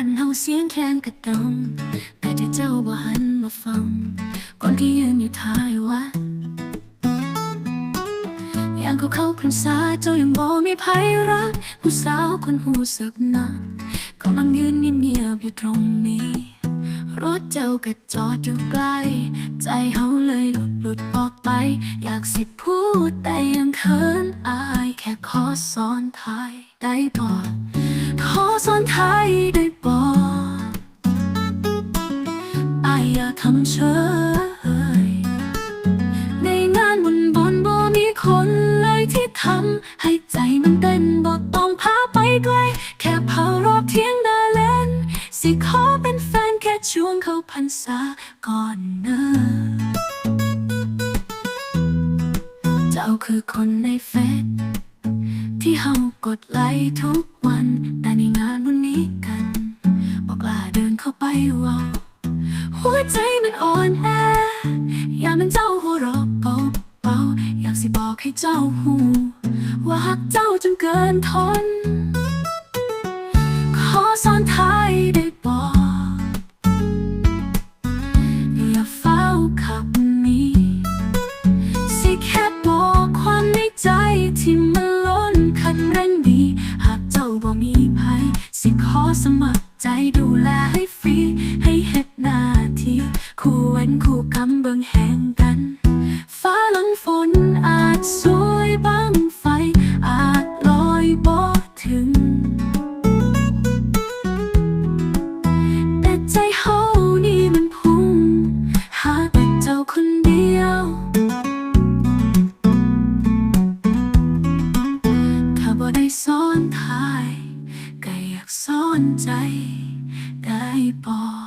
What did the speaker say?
านเฮาเสียงแค้นกระดองแต่ที่เจ้าบ่หันมาฟังก่อนที่ยืนอยู่ท้ายวัดอย่างเขาเข้าพรรษาเจ้ายังบ่มีภัยรัก ผู้สาวคนหูสึกนักกำลังยืนเงียบอยู่ตรงนี้ รถเจ้าก็จอดอยู่ใกล้ ใจเฮาเลยหลุดหลุดออกไป อยากสิพูดแต่ยังเขินอาย แค่ขอซ้อนท้ายได้บ่ขอซ้อนท้ายได้ ทำเฉยในงานบุญบนบ่มีคนเลยที่ทำให้ใจมันเต้นบ่ต้องพาไปไกล แค่เผารอบเที่ยงดาเล่น สิขอเป็นแฟนแค่ช่วงเข้าพรรษาก่อนเนอะเจ้าคือคนในเฟซที่เฮากดไลค์ทุกวัน แต่ในงานวันนี้กัน บอกลาเดินเข้าไปว่า หัวใจมันอ่อนแออยากมันเจ้าหัวเราะเบาเบาๆอยากสิบอกให้เจ้าหูว่าหักเจ้าจนเกินทน ขอซ้อนท้ายได้บอกอย่าเฝ้าขับหนีสิแค่บอกความในใจที่มันล้นคันเร่งดีหากเจ้าบ่มีภัยสิขอสมัครใจดูแลให้ฟรีใกำเบิ่งแห่งกัน ฟ้าหลังฝนอาจสวยบ้างไฟ อาจลอยบ่ถึง แต่ใจเฮานี่มันพุ่ง หาแต่เจ้าคนเดียว ถ้าบ่ได้ซ้อนท้าย ก็อยากซ้อนใจ ได้บอ